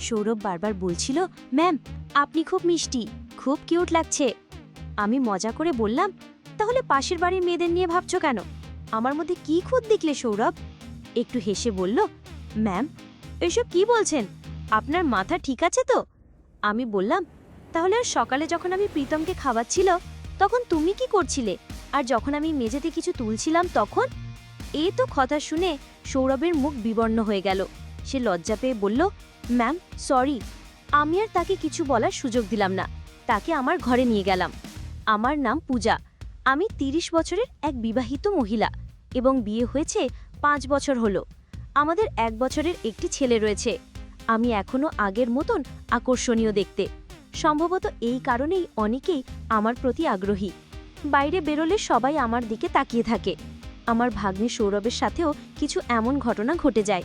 সৌরভ বারবার বলছিল, ম্যাম, আপনি খুব মিষ্টি, খুব কিউট লাগছে। আমি মজা করে বললাম, তাহলে পাশের বাড়ির মেয়েদের নিয়ে ভাবছ কেন? আমার মধ্যে কি খুদ দেখলে সৌরভ? একটু হেসে বলল, ম্যাম, এসব কি বলছেন? আপনার মাথা ঠিক আছে তো? আমি বললাম, তাহলে আর সকালে যখন আমি প্রীতমকে খাওয়াচ্ছিল, তখন তুমি কি করছিলে? আর যখন আমি মেঝেতে কিছু তুলছিলাম তখন? এই তো কথা শুনে সৌরভের মুখ বিবর্ণ হয়ে গেল। সে লজ্জা পেয়ে বলল ম্যাম, সরি। আমি আর তাকে কিছু বলার সুযোগ দিলাম না। তাকে আমার ঘরে নিয়ে গেলাম। আমার নাম পূজা। আমি তিরিশ বছরের এক বিবাহিত মহিলা এবং বিয়ে হয়েছে পাঁচ বছর হলো। আমাদের এক বছরের একটি ছেলে রয়েছে। আমি এখনও আগের মতন আকর্ষণীয় দেখতে। সম্ভবত এই কারণেই অনেকেই আমার প্রতি আগ্রহী। বাইরে বেরোলে সবাই আমার দিকে তাকিয়ে থাকে। আমার ভাগ্নে সৌরভের সাথেও কিছু এমন ঘটনা ঘটে যায়।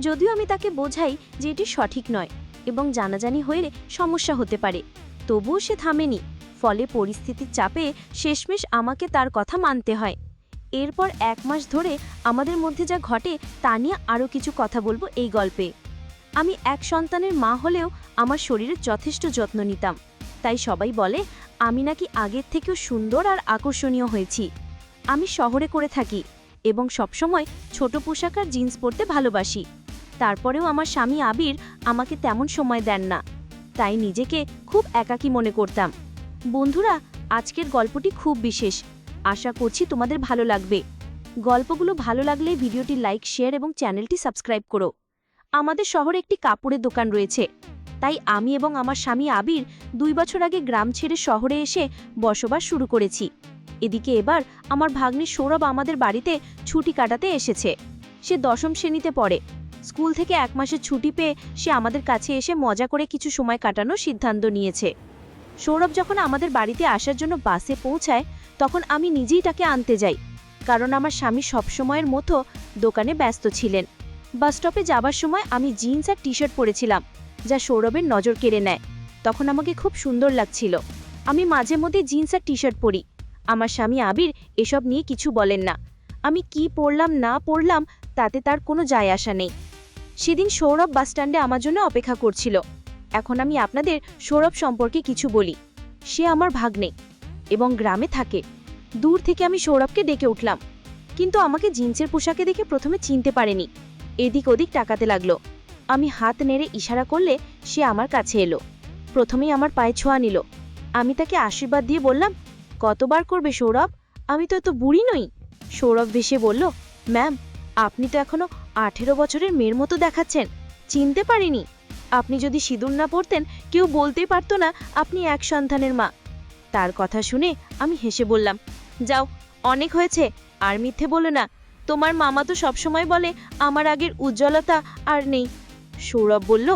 যদিও আমি তাকে বোঝাই যে এটি সঠিক নয় এবং জানাজানি হয়ে সমস্যা হতে পারে। তবুও সে থামেনি। ফলে পরিস্থিতির চাপে শেষমেশ আমাকে তার কথা মানতে হয়। এরপর এক মাস ধরে আমাদের মধ্যে যা ঘটে তা নিয়ে আরও কিছু কথা বলব এই গল্পে। আমি এক সন্তানের মা হলেও আমার শরীরের যথেষ্ট যত্ন নিতাম। তাই সবাই বলে, আমি নাকি আগের থেকেও সুন্দর আর আকর্ষণীয় হয়েছি। আমি শহরে করে থাকি এবং সবসময় ছোট পোশাক আর জিন্স পরতে ভালোবাসি। তারপরেও আমার স্বামী আবির আমাকে তেমন সময় দেন না। তাই নিজেকে খুব একাকী মনে করতাম। বন্ধুরা, আজকের গল্পটি খুব বিশেষ। আশা করছি তোমাদের ভালো লাগবে। গল্পগুলো ভালো লাগলে ভিডিওটি লাইক, শেয়ার এবং চ্যানেলটি সাবস্ক্রাইব করো। আমাদের শহরে একটি কাপড়ের দোকান রয়েছে। তাই আমি এবং আমার স্বামী আবির দুই বছর আগে গ্রাম ছেড়ে শহরে এসে বসবাস শুরু করেছি। এদিকে এবার আমার ভাগ্নি সৌরভ আমাদের বাড়িতে ছুটি কাটাতে এসেছে। সে দশম শ্রেণীতে পড়ে। স্কুল থেকে এক মাসের ছুটি পেয়ে সে আমাদের কাছে এসে মজা করে কিছু সময় কাটানোর সিদ্ধান্ত নিয়েছে। সৌরভ যখন আমাদের বাড়িতে আসার জন্য বাসে পৌঁছায়, তখন আমি নিজেই তাকে আনতে যাই, কারণ আমার স্বামী সবসময়ের মতো দোকানে ব্যস্ত ছিলেন। বাস স্টপে যাবার সময় আমি জিন্স আর টি শার্ট পরেছিলাম, যা সৌরভের নজর কেড়ে নেয়। তখন আমাকে খুব সুন্দর লাগছিল। আমি মাঝে মধ্যে জিন্স আর টি শার্ট পরি। আমার স্বামী আবির এসব নিয়ে কিছু বলেন না। আমি কি পড়লাম না পড়লাম তাতে তার কোনো যায় আসা নেই। সেদিন সৌরভ বাসস্ট্যান্ডে আমার জন্য অপেক্ষা করছিল। এখন আমি আপনাদের সৌরভ সম্পর্কে কিছু বলি। সে আমার ভাগ্নে এবং গ্রামে থাকে। দূর থেকে আমি সৌরভকে ডেকে উঠলাম। কিন্তু আমাকে জিন্সের পোশাকে দেখে প্রথমে চিনতে পারেনি। এদিক ওদিক টাকাতে লাগল। আমি হাত নেড়ে ইশারা করলে সে আমার কাছে এলো। প্রথমেই আমার পায়ে ছোঁয়া নিল। আমি তাকে আশীর্বাদ দিয়ে বললাম, কতবার করবে সৌরভ? আমি তো এত বুড়ি নই। সৌরভ ভেসে বলল, ম্যাম আপনি তো এখনও আঠেরো বছরের মেয়ের মতো দেখাচ্ছেন। চিনতে পারিনি। আপনি যদি সিঁদুর না পড়তেন কেউ বলতেই পারতো না আপনি এক সন্তানের মা। তার কথা শুনে আমি হেসে বললাম, যাও, অনেক হয়েছে, আর মিথ্যে বলো না। তোমার মামা তো সবসময় বলে, আমার আগের উজ্জ্বলতা আর নেই। সৌরভ বলল,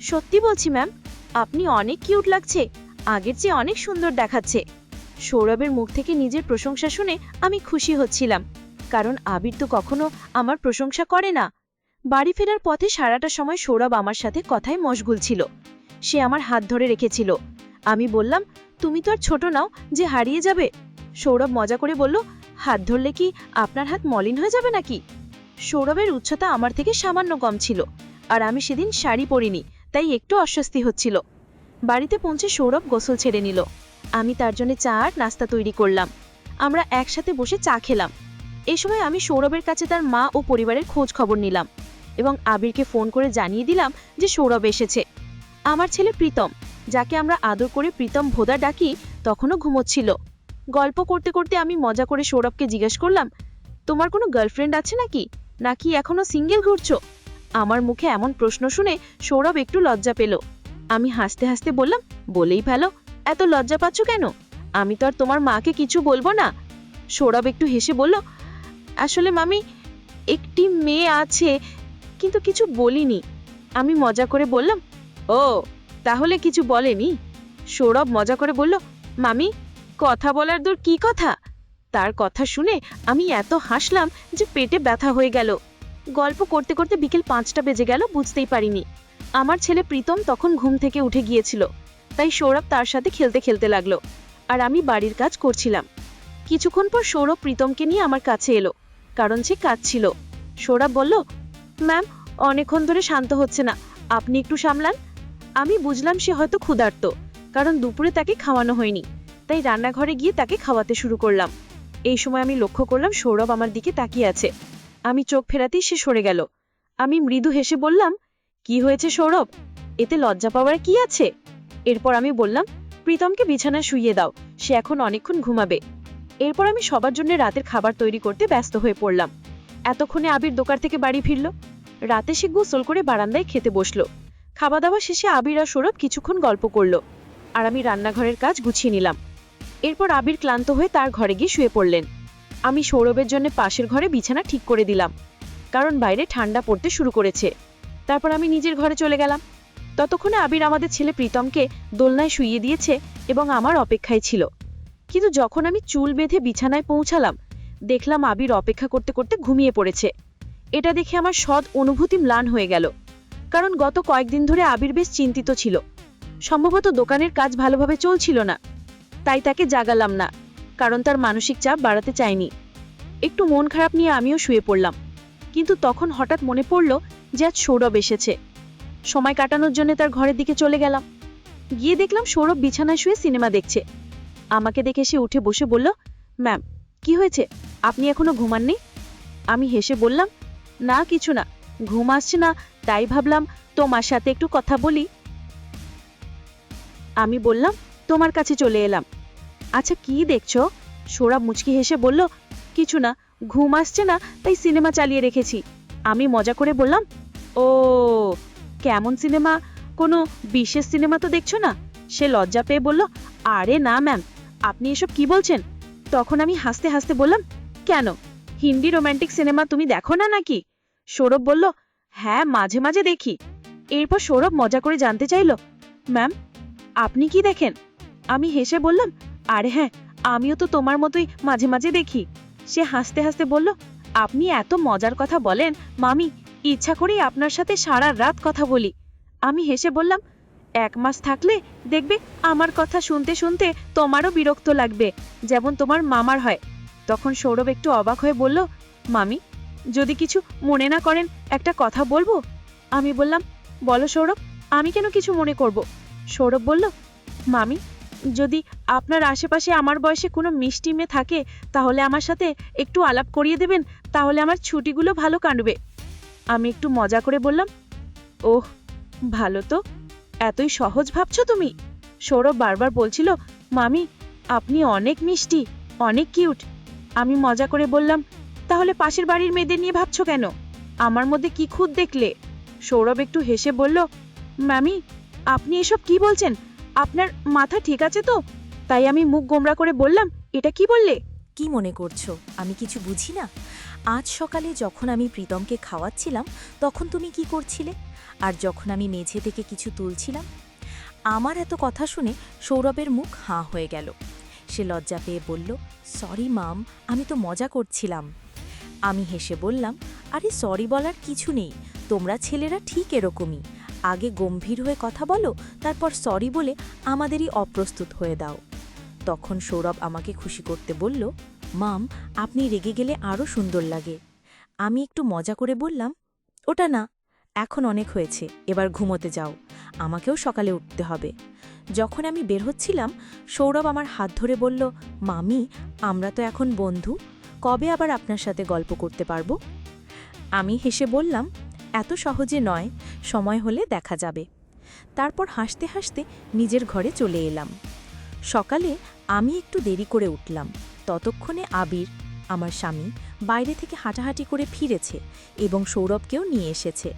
সত্যি বলছি, ম্যাম, আপনি অনেক কিউট লাগছে, আগের চেয়ে অনেক সুন্দর দেখাচ্ছে। সৌরভের মুখ থেকে নিজের প্রশংসা শুনে আমি খুশি হচ্ছিলাম। কারণ আবির তো কখনো আমার প্রশংসা করে না। বাড়ি ফেরার পথে সারাটা সময় সৌরভ আমার সাথে কথায় মশগুল ছিল। সে আমার হাত ধরে রেখেছিল। আমি বললাম, তুমি তো আর ছোট নাও, যে হারিয়ে যাবে? সৌরভ মজা করে বলল, হাত ধরলে কি আপনার হাত মলিন হয়ে যাবে নাকি? সৌরভের উচ্চতা আমার থেকে সামান্য কম ছিল, আর আমি সেদিন শাড়ি পরিনি, তাই একটু অস্বস্তি হচ্ছিল। বাড়িতে পৌঁছে সৌরভ গোসল ছেড়ে নিল। আমি তার জন্য চা আর নাস্তা তৈরি করলাম। আমরা একসাথে বসে চা খেলাম। এই সময় আমি সৌরভের কাছে তার মা ও পরিবারের খোঁজ খবর নিলাম এবং আবিরকে ফোন করে জানিয়ে দিলাম যে সৌরভ এসেছে। আমার ছেলে প্রীতম, যাকে আমরা আদর করে প্রীতম ভোদা ডাকি, তখনও ঘুমোচ্ছিল। গল্প করতে করতে আমি মজা করে সৌরভকে জিজ্ঞেস করলাম, তোমার কোনো গার্লফ্রেন্ড আছে নাকি? নাকি এখনও সিঙ্গেল ঘুরছো? আমার মুখে এমন প্রশ্ন শুনে সৌরভ একটু লজ্জা পেল। আমি হাসতে হাসতে বললাম, বলেই ফেলো এত লজ্জা পাচ্ছ কেন? আমি তো আর তোমার মাকে কিছু বলব না। সৌরভ একটু হেসে বলল আসলে মামি, একটি মেয়ে আছে, কিন্তু কিছু বলিনি। আমি মজা করে বললাম, ও, তাহলে কিছু বলেনি? সৌরভ মজা করে বলল, মামি, কথা বলার দূর কি কথা? তার কথা শুনে আমি এত হাসলাম যে পেটে ব্যথা হয়ে গেল। গল্প করতে করতে বিকেল পাঁচটা বেজে গেল, বুঝতেই পারিনি। আমার ছেলে প্রীতম তখন ঘুম থেকে উঠে গিয়েছিল, তাই সৌরভ তার সাথে খেলতে খেলতে লাগল, আর আমি বাড়ির কাজ করছিলাম। কিছুক্ষণ পর সৌরভ প্রীতমকে নিয়ে আমার কাছে এলো। কারণ সে কাঁদছিল সৌরভ বলল, ম্যাম, অনেকক্ষণ ধরে শান্ত হচ্ছে না। আপনি একটু সামলান। আমি বুঝলাম সে হয়তো ক্ষুধার্ত, কারণ দুপুরে তাকে খাওয়ানো হয়নি। তাই রান্নাঘরে গিয়ে তাকে খাওয়াতে শুরু করলাম। এই সময় আমি লক্ষ্য করলাম সৌরভ আমার দিকে তাকিয়ে আছে। আমি চোখ ফেরাতেই সে সরে গেল। আমি মৃদু হেসে বললাম, কি হয়েছে সৌরভ? এতে লজ্জা পাওয়ার কি আছে? এরপর আমি বললাম, প্রীতমকে বিছানায় শুইয়ে দাও। সে এখন অনেকক্ষণ ঘুমাবে। এরপর আমি সবার জন্য রাতের খাবার তৈরি করতে ব্যস্ত হয়ে পড়লাম। এতক্ষণে আবির দোকান থেকে বাড়ি ফিরল। রাতে সে গোসল করে বারান্দায় খেতে বসল। খাওয়া দাওয়া শেষে আবির আর সৌরভ কিছুক্ষণ গল্প করল আর আমি রান্নাঘরের কাজ গুছিয়ে নিলাম। এরপর আবির ক্লান্ত হয়ে তার ঘরে গিয়ে শুয়ে পড়লেন। আমি সৌরভের জন্য পাশের ঘরে বিছানা ঠিক করে দিলাম, কারণ বাইরে ঠান্ডা পড়তে শুরু করেছে। তারপর আমি নিজের ঘরে চলে গেলাম। ততক্ষণে আবির আমাদের ছেলে প্রীতমকে দোলনায় শুইয়ে দিয়েছে এবং আমার অপেক্ষায় ছিল। কিন্তু যখন আমি চুল বেঁধে বিছানায় পৌঁছালাম, দেখলাম আবির অপেক্ষা করতে করতে ঘুমিয়ে পড়েছে। এটা দেখে আমার সৎ অনুভূতি ম্লান হয়ে গেল। কারণ গত কয়েকদিন ধরে আবির বেশ চিন্তিত ছিল। সম্ভবত দোকানের কাজ ভালোভাবে চলছিল না। তাই তাকে জাগালাম না, কারণ তার মানসিক চাপ বাড়াতে চাইনি। একটু মন খারাপ নিয়ে আমিও শুয়ে পড়লাম। কিন্তু তখন হঠাৎ মনে পড়ল যে আজ সৌরভ এসেছে। সময় কাটানোর জন্য তার ঘরের দিকে চলে গেলাম। গিয়ে দেখলাম সৌরভ বিছানায় শুয়ে সিনেমা দেখছে। আমাকে দেখে সে উঠে বসে বলল, ম্যাম, কি হয়েছে? আপনি এখনও ঘুমাননি? আমি হেসে বললাম, না, কিছু না, ঘুম আসছে না, তাই ভাবলাম তোমার সাথে একটু কথা বলি। আমি বললাম, তোমার কাছে চলে এলাম। আচ্ছা কি দেখছ? সোরা মুচকি হেসে বলল, কিছু না, ঘুম আসছে না, তাই সিনেমা চালিয়ে রেখেছি। আমি মজা করে বললাম, ও, কেমন সিনেমা? কোনো বিশেষ সিনেমা তো দেখছ না? সে লজ্জা পেয়ে বলল, আরে না, ম্যাম আপনি এসব কি বলছেন? তখন আমি হাসতে হাসতে বললাম, কেন? হিন্দি রোম্যান্টিক সিনেমা তুমি দেখো না নাকি? সৌরভ বলল হ্যাঁ মাঝে মাঝে দেখি। এরপর সৌরভ মজা করে জানতে চাইল, ম্যাম, আপনি কি দেখেন? আমি হেসে বললাম, আরে হ্যাঁ আমিও তো তোমার মতোই মাঝে মাঝে দেখি। সে হাসতে হাসতে বলল, আপনি এত মজার কথা বলেন, মামি, ইচ্ছা করেই আপনার সাথে সারা রাত কথা বলি। আমি হেসে বললাম এক মাস থাকলে দেখবে আমার কথা শুনতে শুনতে তোমারও বিরক্ত লাগবে, যেমন তোমার মামার হয়। তখন সৌরভ একটু অবাক হয়ে বলল, মামি, যদি কিছু মনে না করেন, একটা কথা বলব? আমি বললাম, বলো সৌরভ, আমি কেন কিছু মনে করব? সৌরভ বলল, মামি, যদি আপনার আশেপাশে আমার বয়সে কোনো মিষ্টি মেয়ে থাকে, তাহলে আমার সাথে একটু আলাপ করিয়ে দেবেন, তাহলে আমার ছুটিগুলো ভালো কাটবে। আমি একটু মজা করে বললাম, ওহ, ভালো তো। এতই সহজ ভাবছ তুমি? সৌরভ বারবার বলছিল, মামি, আপনি অনেক মিষ্টি, অনেক কিউট। আমি মজা করে বললাম, তাহলে পাশের বাড়ির মেয়েদের নিয়ে ভাবছ কেন? আমার মধ্যে কি খুদ দেখলে? সৌরভ একটু হেসে বলল, মামি, আপনি এসব কি বলছেন? আপনার মাথা ঠিক আছে তো? তাই আমি মুখ গোমরা করে বললাম, এটা কি বললে? কি মনে করছ? আমি কিছু বুঝি না? আজ সকালে যখন আমি প্রীতমকে খাওয়াচ্ছিলাম, তখন তুমি কি করছিলে? আর যখন আমি মেঝে থেকে কিছু তুলছিলাম, আমার এত কথা শুনে সৌরভের মুখ হাঁ হয়ে গেল। সে লজ্জা পেয়ে বলল, সরি মাম, আমি তো মজা করছিলাম। আমি হেসে বললাম, আরে সরি বলার কিছু নেই, তোমরা ছেলেরা ঠিক এরকমই। আগে গম্ভীর হয়ে কথা বলো, তারপর সরি বলে আমাদেরই অপ্রস্তুত হয়ে দাও। তখন সৌরভ আমাকে খুশি করতে বলল, মাম, আপনি রেগে গেলে আরও সুন্দর লাগে। আমি একটু মজা করে বললাম, ওটা না এখন অনেক হয়েছে, এবার ঘুমোতে যাও। আমাকেও সকালে উঠতে হবে। যখন আমি বের হচ্ছিলাম, সৌরভ আমার হাত ধরে বলল, মামি, আমরা তো এখন বন্ধু, কবে আবার আপনার সাথে গল্প করতে পারব? আমি হেসে বললাম, এত সহজে নয়, সময় হলে দেখা যাবে। তারপর হাসতে হাসতে নিজের ঘরে চলে এলাম। সকালে আমি একটু দেরি করে উঠলাম। ততক্ষণে আবির, আমার স্বামী, বাইরে থেকে হাঁটাহাঁটি করে ফিরেছে এবং সৌরভকেও নিয়ে এসেছে।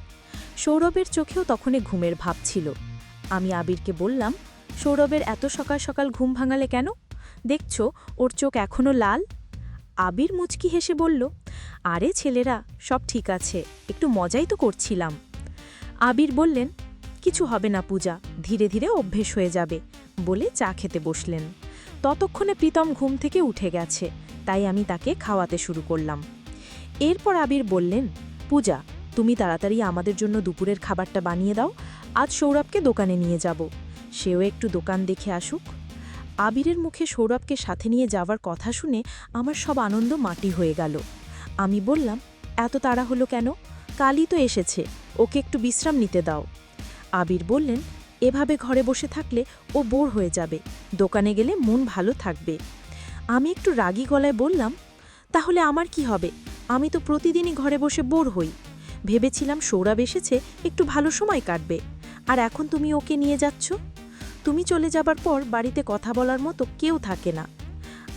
সৌরভের চোখেও তখনই ঘুমের ভাব ছিল। আমি আবিরকে বললাম, সৌরভের এত সকাল সকাল ঘুম ভাঙালে কেন? দেখছ, ওর চোখ এখনও লাল? আবির মুচকি হেসে বলল, আরে ছেলেরা, সব ঠিক আছে, একটু মজাই তো করছিলাম। আবির বললেন, কিছু হবে না পূজা, ধীরে ধীরে অভ্যেস হয়ে যাবে, বলে চা খেতে বসলেন। ততক্ষণে প্রীতম ঘুম থেকে উঠে গেছে, তাই আমি তাকে খাওয়াতে শুরু করলাম। এরপর আবির বললেন, পূজা তুমি তাড়াতাড়ি আমাদের জন্য দুপুরের খাবারটা বানিয়ে দাও। আজ সৌরভকে দোকানে নিয়ে যাব। সেও একটু দোকান দেখে আসুক। আবিরের মুখে সৌরভকে সাথে নিয়ে যাওয়ার কথা শুনে আমার সব আনন্দ মাটি হয়ে গেল। আমি বললাম, এত তাড়া হলো কেন? কালই তো এসেছে। ওকে একটু বিশ্রাম নিতে দাও। আবির বললেন, এভাবে ঘরে বসে থাকলে ও বোর হয়ে যাবে। দোকানে গেলে মন ভালো থাকবে। আমি একটু রাগী গলায় বললাম, তাহলে আমার কি হবে? আমি তো প্রতিদিনই ঘরে বসে বোর হই। ভেবেছিলাম সৌরভ এসেছে, একটু ভালো সময় কাটবে। আর এখন তুমি ওকে নিয়ে যাচ্ছ? তুমি চলে যাবার পর বাড়িতে কথা বলার মতো কেউ থাকে না।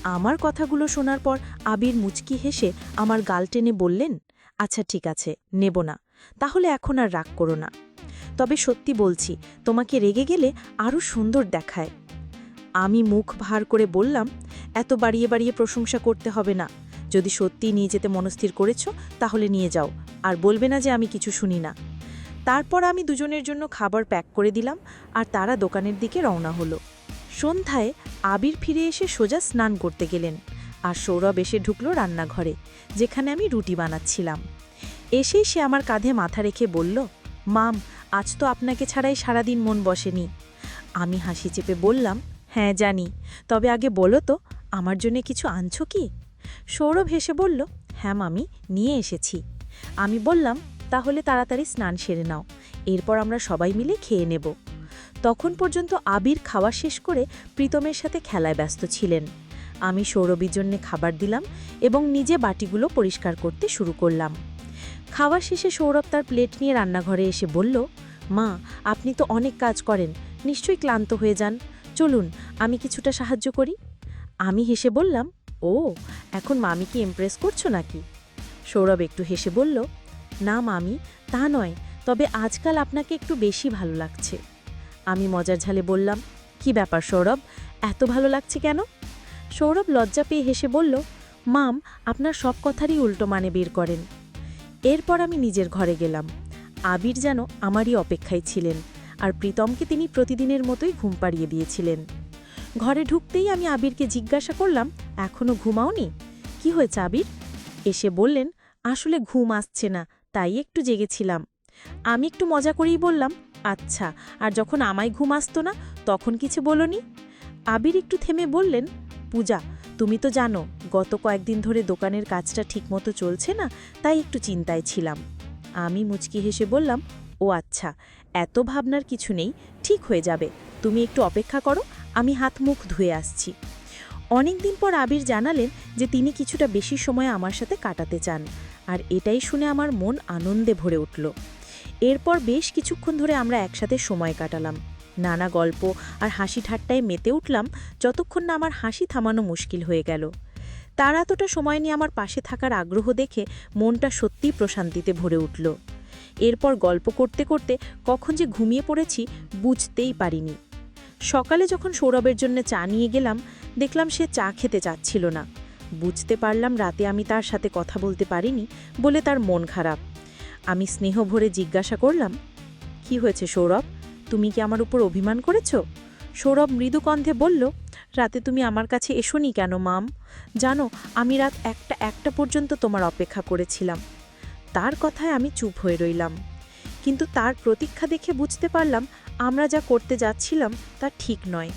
আমার কথাগুলো শোনার পর আবির মুচকি হেসে আমার গাল টেনে বললেন আচ্ছা ঠিক আছে, নেব না। তাহলে এখন আর রাগ করো না। তবে সত্যি বলছি, তোমাকে রেগে গেলে আরও সুন্দর দেখায়। আমি মুখ ভার করে বললাম, এত বাড়িয়ে বাড়িয়ে প্রশংসা করতে হবে না। যদি সত্যি নিয়ে যেতে মনস্থির করেছ, তাহলে নিয়ে যাও। আর বলবে না যে আমি কিছু শুনি না। তারপর আমি দুজনের জন্য খাবার প্যাক করে দিলাম, আর তারা দোকানের দিকে রওনা হলো। সন্ধ্যায় আবির ফিরে এসে সোজা স্নান করতে গেলেন, আর সৌরভ এসে ঢুকলো রান্নাঘরে, যেখানে আমি রুটি বানাচ্ছিলাম। এসেই সে আমার কাঁধে মাথা রেখে বলল, মাম, আজ তো আপনাকে ছাড়াই সারাদিন মন বসেনি। আমি হাসি চেপে বললাম হ্যাঁ জানি। তবে আগে বলো তো, আমার জন্য কিছু আনছো কি? সৌরভ হেসে বলল হ্যাঁ মামি, নিয়ে এসেছি। আমি বললাম, তাহলে তাড়াতাড়ি স্নান সেরে নাও, এরপর আমরা সবাই মিলে খেয়ে নেব। তখন পর্যন্ত আবির খাওয়া শেষ করে প্রীতমের সাথে খেলায় ব্যস্ত ছিলেন। আমি সৌরভীর জন্যে খাবার দিলাম এবং নিজে বাটিগুলো পরিষ্কার করতে শুরু করলাম। খাওয়া শেষে সৌরভ তার প্লেট নিয়ে রান্নাঘরে এসে বলল, মা, আপনি তো অনেক কাজ করেন, নিশ্চয়ই ক্লান্ত হয়ে যান। চলুন, আমি কিছুটা সাহায্য করি। আমি হেসে বললাম, ও এখন মামিকে ইমপ্রেস করছ নাকি? সৌরভ একটু হেসে বলল, না মামি, তা নয়, তবে আজকাল আপনাকে একটু বেশি ভালো লাগছে। আমি মজার ঝালে বললাম, কি ব্যাপার সৌরভ, এত ভালো লাগছে কেন? সৌরভ লজ্জা পেয়ে হেসে বলল, মাম, আপনার সব কথারই উল্টো মানে বের করেন। এরপর আমি নিজের ঘরে গেলাম। আবির যেন আমারই অপেক্ষায় ছিলেন আর প্রীতমকে তিনি প্রতিদিনের মতোই ঘুম পাড়িয়ে দিয়েছিলেন। ঘরে ঢুকতেই আমি আবিরকে জিজ্ঞাসা করলাম এখনও ঘুমাওনি? কি হয়েছে আবির? এসে বললেন, আসলে ঘুম আসছে না, তাই একটু জেগেছিলাম। আমি একটু মজা করেই বললাম আচ্ছা আর যখন আমায় ঘুম আসতো না, তখন কিছু বলনি? আবির একটু থেমে বললেন, পূজা, তুমি তো জানো, গত কয়েকদিন ধরে দোকানের কাজটা ঠিকমতো চলছে না, তাই একটু চিন্তায় ছিলাম। আমি মুচকি হেসে বললাম, ও আচ্ছা এত ভাবনার কিছু নেই, ঠিক হয়ে যাবে। তুমি একটু অপেক্ষা করো, আমি হাত মুখ ধুয়ে আসছি। অনেক দিন পর আবির জানালেন যে তিনি কিছুটা বেশি সময় আমার সাথে কাটাতে চান। আর এটাই শুনে আমার মন আনন্দে ভরে উঠল। এরপর বেশ কিছুক্ষণ ধরে আমরা একসাথে সময় কাটালাম। নানা গল্প আর হাসি ঠাট্টায় মেতে উঠলাম যতক্ষণ না আমার হাসি থামানো মুশকিল হয়ে গেল। তার এতটা সময় নিয়ে আমার পাশে থাকার আগ্রহ দেখে মনটা সত্যিই প্রশান্তিতে ভরে উঠল। এরপর গল্প করতে করতে কখন যে ঘুমিয়ে পড়েছি বুঝতেই পারিনি। সকালে যখন সৌরভের জন্য চা নিয়ে গেলাম, দেখলাম সে চা খেতে চাচ্ছিল না। বুঝতে পারলাম রাতে আমি তার সাথে কথা বলতে পারিনি বলে তার মন খারাপ। আমি স্নেহ ভরে জিজ্ঞাসা করলাম, কি হয়েছে সৌরভ? তুমি কি আমার উপর অভিমান করেছ? সৌরভ মৃদু কণ্ঠে বলল, রাতে তুমি আমার কাছে এসোনি কেন, মাম? জানো, আমি রাত একটা একটা পর্যন্ত তোমার অপেক্ষা করেছিলাম। তার কথায় আমি চুপ হয়ে রইলাম। কিন্তু তার প্রতীক্ষা দেখে বুঝতে পারলাম আমরা যা করতে যাচ্ছিলাম তা ঠিক নয়।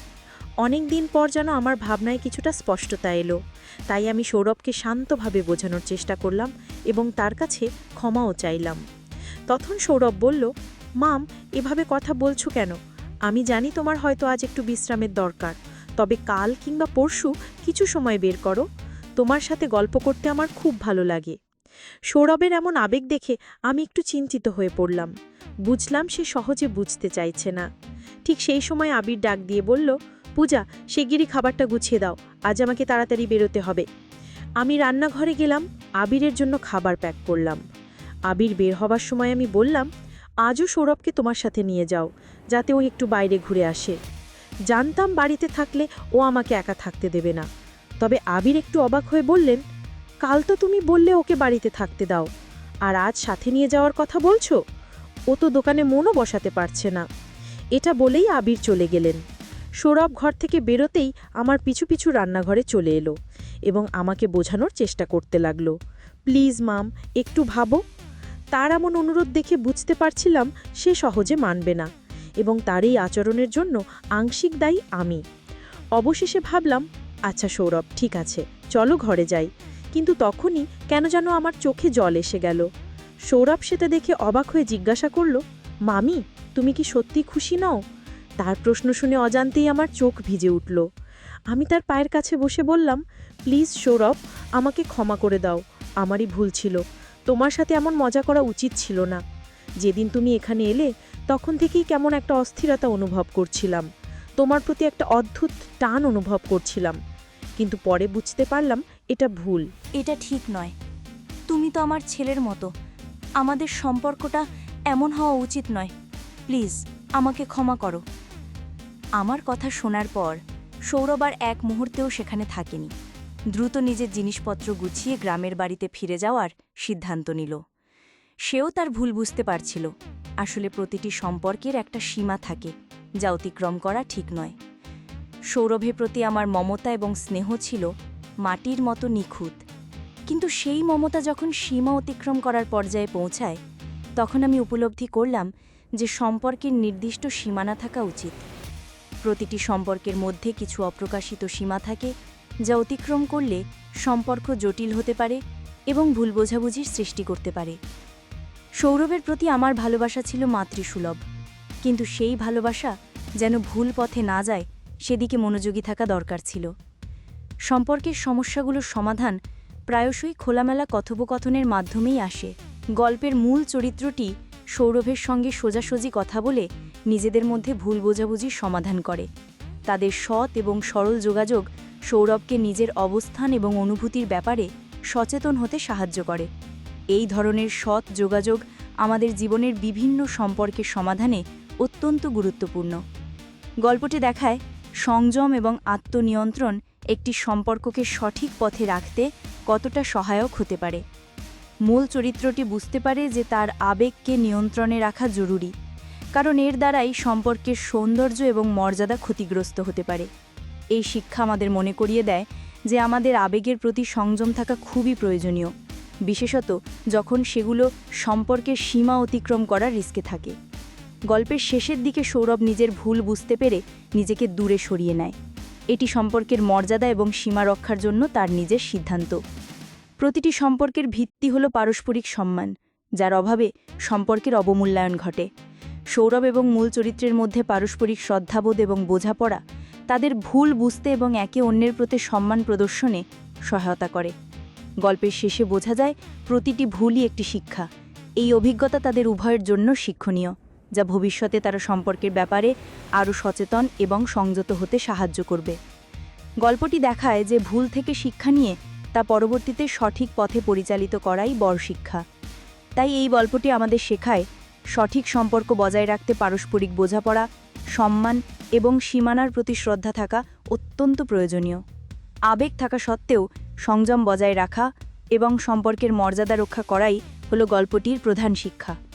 অনেক দিন পর যেন আমার ভাবনায় কিছুটা স্পষ্টতা এলো। তাই আমি সৌরভকে শান্তভাবে বোঝানোর চেষ্টা করলাম এবং তার কাছে ক্ষমাও চাইলাম। তখন সৌরভ বলল, মাম, এভাবে কথা বলছো কেন? আমি জানি তোমার হয়তো আজ একটু বিশ্রামের দরকার। তবে কাল কিংবা পরশু কিছু সময় বের করো। তোমার সাথে গল্প করতে আমার খুব ভালো লাগে। সৌরভের এমন আবেগ দেখে আমি একটু চিন্তিত হয়ে পড়লাম। বুঝলাম সে সহজে বুঝতে চাইছে না। ঠিক সেই সময় আবির ডাক দিয়ে বলল, পূজা, শিগগিরই খাবারটা গুছিয়ে দাও। আজ আমাকে তাড়াতাড়ি বেরোতে হবে। আমি রান্নাঘরে গেলাম, আবিরের জন্য খাবার প্যাক করলাম। আবির বের হবার সময় আমি বললাম, আজও সৌরভকে তোমার সাথে নিয়ে যাও, যাতে ও একটু বাইরে ঘুরে আসে। জানতাম বাড়িতে থাকলে ও আমাকে একা থাকতে দেবে না। তবে আবির একটু অবাক হয়ে বললেন কাল তো তুমি বললে ওকে বাড়িতে থাকতে দাও। আর আজ সাথে নিয়ে যাওয়ার কথা বলছো? ও তো দোকানে মনও বসাতে পারছে না। এটা বলেই আবির চলে গেলেন। সৌরভ ঘর থেকে বেরোতেই আমার পিছু পিছু রান্নাঘরে চলে এলো এবং আমাকে বোঝানোর চেষ্টা করতে লাগল। প্লিজ, মাম, একটু ভাবো। তার এমন অনুরোধ দেখে বুঝতে পারছিলাম সে সহজে মানবে না এবং তার এই আচরণের জন্য আংশিক দায়ী আমি। অবশেষে ভাবলাম আচ্ছা সৌরভ, ঠিক আছে, চলো ঘরে যাই। কিন্তু তখনই কেন যেন আমার চোখে জল এসে গেল। সৌরভ সেটা দেখে অবাক হয়ে জিজ্ঞাসা করল, মামি, তুমি কি সত্যি খুশি নও? তার প্রশ্ন শুনে অজান্তেই আমার চোখ ভিজে উঠল। আমি তার পায়ের কাছে বসে বললাম, প্লিজ সৌরভ, আমাকে ক্ষমা করে দাও। আমারই ভুল ছিল। তোমার সাথে এমন মজা করা উচিত ছিল না। যেদিন তুমি এখানে এলে, তখন থেকেই কেমন একটা অস্থিরতা অনুভব করছিলাম। তোমার প্রতি একটা অদ্ভুত টান অনুভব করছিলাম। কিন্তু পরে বুঝতে পারলাম এটা ভুল। এটা ঠিক নয়। তুমি তো আমার ছেলের মতো। আমাদের সম্পর্কটা এমন হওয়া উচিত নয়। প্লিজ, আমাকে ক্ষমা করো। আমার কথা শোনার পর, সৌরভ আর এক মুহূর্তেও সেখানে থাকেনি। দ্রুত নিজের জিনিসপত্র গুছিয়ে গ্রামের বাড়িতে ফিরে যাওয়ার সিদ্ধান্ত নিল। সেও তার ভুল বুঝতে পারছিল। আসলে প্রতিটি সম্পর্কের একটা সীমা থাকে, যা অতিক্রম করা ঠিক নয়। সৌরভের প্রতি আমার মমতা এবং স্নেহ ছিল মাটির মতো নিখুঁত। কিন্তু সেই মমতা যখন সীমা অতিক্রম করার পর্যায়ে পৌঁছায়, তখন আমি উপলব্ধি করলাম যে সম্পর্কের নির্দিষ্ট সীমানা থাকা উচিত। প্রতিটি সম্পর্কের মধ্যে কিছু অপ্রকাশিত সীমা থাকে যা অতিক্রম করলে সম্পর্ক জটিল হতে পারে এবং ভুল বোঝাবুঝির সৃষ্টি করতে পারে। সৌরভের প্রতি আমার ভালোবাসা ছিল মাতৃসুলভ, কিন্তু সেই ভালোবাসা যেন ভুল পথে না যায় সেদিকে মনোযোগী থাকা দরকার ছিল। সম্পর্কের সমস্যাগুলোর সমাধান প্রায়শই খোলামেলা কথোপকথনের মাধ্যমেই আসে। গল্পের মূল চরিত্রটি সৌরভের সঙ্গে সোজাসুজি কথা বলে নিজেদের মধ্যে ভুল বোঝাবুঝির সমাধান করে। তাদের সৎ এবং সরল যোগাযোগ সৌরভকে নিজের অবস্থান এবং অনুভূতির ব্যাপারে সচেতন হতে সাহায্য করে। এই ধরনের সৎ যোগাযোগ আমাদের জীবনের বিভিন্ন সম্পর্কের সমাধানে অত্যন্ত গুরুত্বপূর্ণ। গল্পটি দেখায় সংযম এবং আত্মনিয়ন্ত্রণ একটি সম্পর্ককে সঠিক পথে রাখতে কতটা সহায়ক হতে পারে। মূল চরিত্রটি বুঝতে পারে যে তার আবেগকে নিয়ন্ত্রণে রাখা জরুরি, কারণ এর দ্বারাই সম্পর্কের সৌন্দর্য এবং মর্যাদা ক্ষতিগ্রস্ত হতে পারে। এই শিক্ষা আমাদের মনে করিয়ে দেয় যে আমাদের আবেগের প্রতি সংযম থাকা খুবই প্রয়োজনীয়, বিশেষত যখন সেগুলো সম্পর্কের সীমা অতিক্রম করার রিস্কে থাকে। গল্পের শেষের দিকে সৌরভ নিজের ভুল বুঝতে পেরে নিজেকে দূরে সরিয়ে নেয়। এটি সম্পর্কের মর্যাদা এবং সীমা রক্ষার জন্য তার নিজের সিদ্ধান্ত। প্রতিটি সম্পর্কের ভিত্তি হল পারস্পরিক সম্মান, যার অভাবে সম্পর্কের অবমূল্যায়ন ঘটে। সৌরভ এবং মূল চরিত্রের মধ্যে পারস্পরিক শ্রদ্ধাবোধ এবং বোঝাপড়া তাদের ভুল বুঝতে এবং একে অন্যের প্রতি সম্মান প্রদর্শনে সহায়তা করে। গল্পের শেষে বোঝা যায়, প্রতিটি ভুলই একটি শিক্ষা। এই অভিজ্ঞতা তাদের উভয়ের জন্য শিক্ষণীয়। যা ভবিষ্যতে তারা সম্পর্কের ব্যাপারে আরও সচেতন এবং সংযত হতে সাহায্য করবে। গল্পটি দেখায় যে ভুল থেকে শিক্ষা নিয়ে তা পরবর্তীতে সঠিক পথে পরিচালিত করাই বড় শিক্ষা। তাই এই গল্পটি আমাদের শেখায় সঠিক সম্পর্ক বজায় রাখতে পারস্পরিক বোঝাপড়া, সম্মান এবং সীমানার প্রতি শ্রদ্ধা থাকা অত্যন্ত প্রয়োজনীয়। আবেগ থাকা সত্ত্বেও সংযম বজায় রাখা এবং সম্পর্কের মর্যাদা রক্ষা করাই হলো গল্পটির প্রধান শিক্ষা।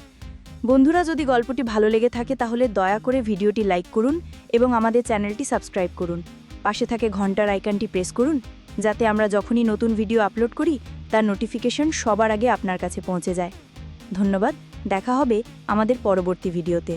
বন্ধুরা, যদি গল্পটি ভালো লেগে থাকে তাহলে দয়া করে ভিডিওটি লাইক করুন এবং আমাদের চ্যানেলটি সাবস্ক্রাইব করুন। পাশে থাকে ঘণ্টার আইকনটি প্রেস করুন, যাতে আমরা যখনই নতুন ভিডিও আপলোড করি, তার নোটিফিকেশন সবার আগে আপনার কাছে পৌঁছে যায়। ধন্যবাদ, দেখা হবে আমাদের পরবর্তী ভিডিওতে।